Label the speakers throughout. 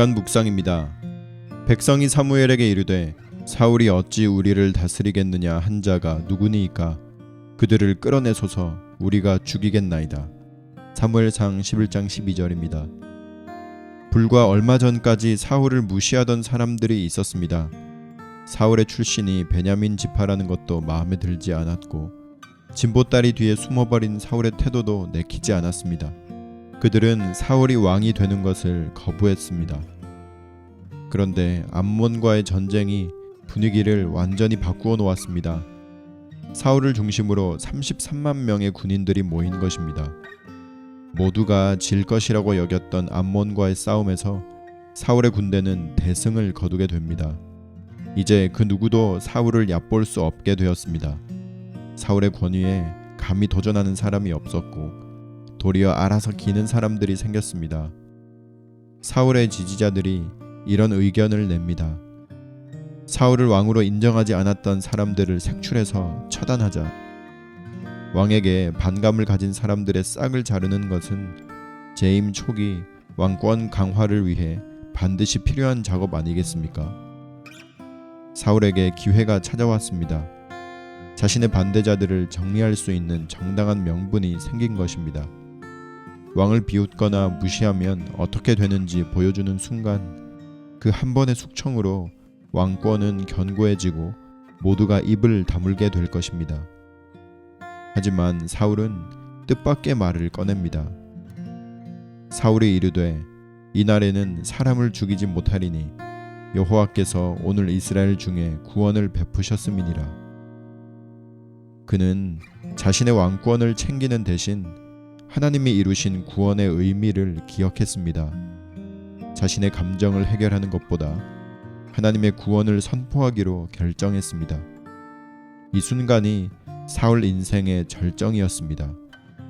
Speaker 1: 잠깐 묵상입니다. 백성이 사무엘에게 이르되 사울이 어찌 우리를 다스리겠느냐 한 자가 누구니이까 그들을 끌어내소서 우리가 죽이겠나이다. 사무엘상 11장 12절입니다. 불과 얼마 전까지 사울을 무시하던 사람들이 있었습니다. 사울의 출신이 베냐민 지파라는 것도 마음에 들지 않았고 진보다리 뒤에 숨어버린 사울의 태도도 내키지 않았습니다. 그들은 사울이 왕이 되는 것을 거부했습니다. 그런데 암몬과의 전쟁이 분위기를 완전히 바꾸어 놓았습니다. 사울을 중심으로 33만 명의 군인들이 모인 것입니다. 모두가 질 것이라고 여겼던 암몬과의 싸움에서 사울의 군대는 대승을 거두게 됩니다. 이제 그 누구도 사울을 얕볼 수 없게 되었습니다. 사울의 권위에 감히 도전하는 사람이 없었고 도리어 알아서 기는 사람들이 생겼습니다. 사울의 지지자들이 이런 의견을 냅니다. 사울을 왕으로 인정하지 않았던 사람들을 색출해서 처단하자. 왕에게 반감을 가진 사람들의 싹을 자르는 것은 재임 초기 왕권 강화를 위해 반드시 필요한 작업 아니겠습니까? 사울에게 기회가 찾아왔습니다. 자신의 반대자들을 정리할 수 있는 정당한 명분이 생긴 것입니다. 왕을 비웃거나 무시하면 어떻게 되는지 보여주는 순간 그 한 번의 숙청으로 왕권은 견고해지고 모두가 입을 다물게 될 것입니다. 하지만 사울은 뜻밖의 말을 꺼냅니다. 사울이 이르되 이날에는 사람을 죽이지 못하리니 여호와께서 오늘 이스라엘 중에 구원을 베푸셨음이니라. 그는 자신의 왕권을 챙기는 대신 하나님이 이루신 구원의 의미를 기억했습니다. 자신의 감정을 해결하는 것보다 하나님의 구원을 선포하기로 결정했습니다. 이 순간이 사울 인생의 절정이었습니다.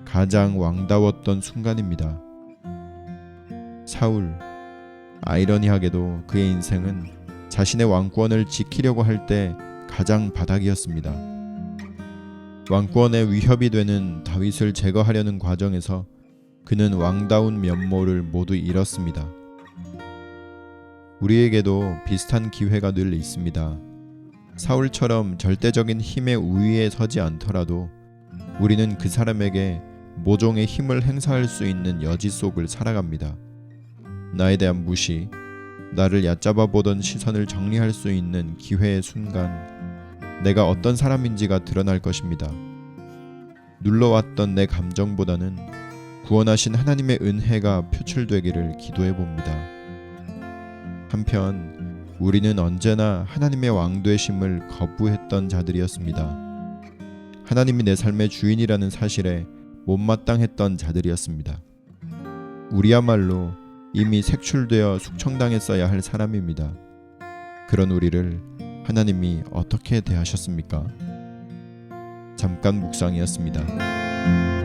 Speaker 1: 가장 왕다웠던 순간입니다. 사울 아이러니하게도 그의 인생은 자신의 왕권을 지키려고 할 때 가장 바닥이었습니다. 왕권의 위협이 되는 다윗을 제거하려는 과정에서 그는 왕다운 면모를 모두 잃었습니다. 우리에게도 비슷한 기회가 늘 있습니다. 사울처럼 절대적인 힘의 우위에 서지 않더라도 우리는 그 사람에게 모종의 힘을 행사할 수 있는 여지 속을 살아갑니다. 나에 대한 무시, 나를 얕잡아 보던 시선을 정리할 수 있는 기회의 순간 내가 어떤 사람인지가 드러날 것입니다. 눌러왔던 내 감정보다는 구원하신 하나님의 은혜가 표출되기를 기도해 봅니다. 한편 우리는 언제나 하나님의 왕되심을 거부했던 자들이었습니다. 하나님이 내 삶의 주인이라는 사실에 못마땅했던 자들이었습니다. 우리야말로 이미 색출되어 숙청당했어야 할 사람입니다. 그런 우리를 하나님이 어떻게 대하셨습니까? 잠깐 묵상이었습니다.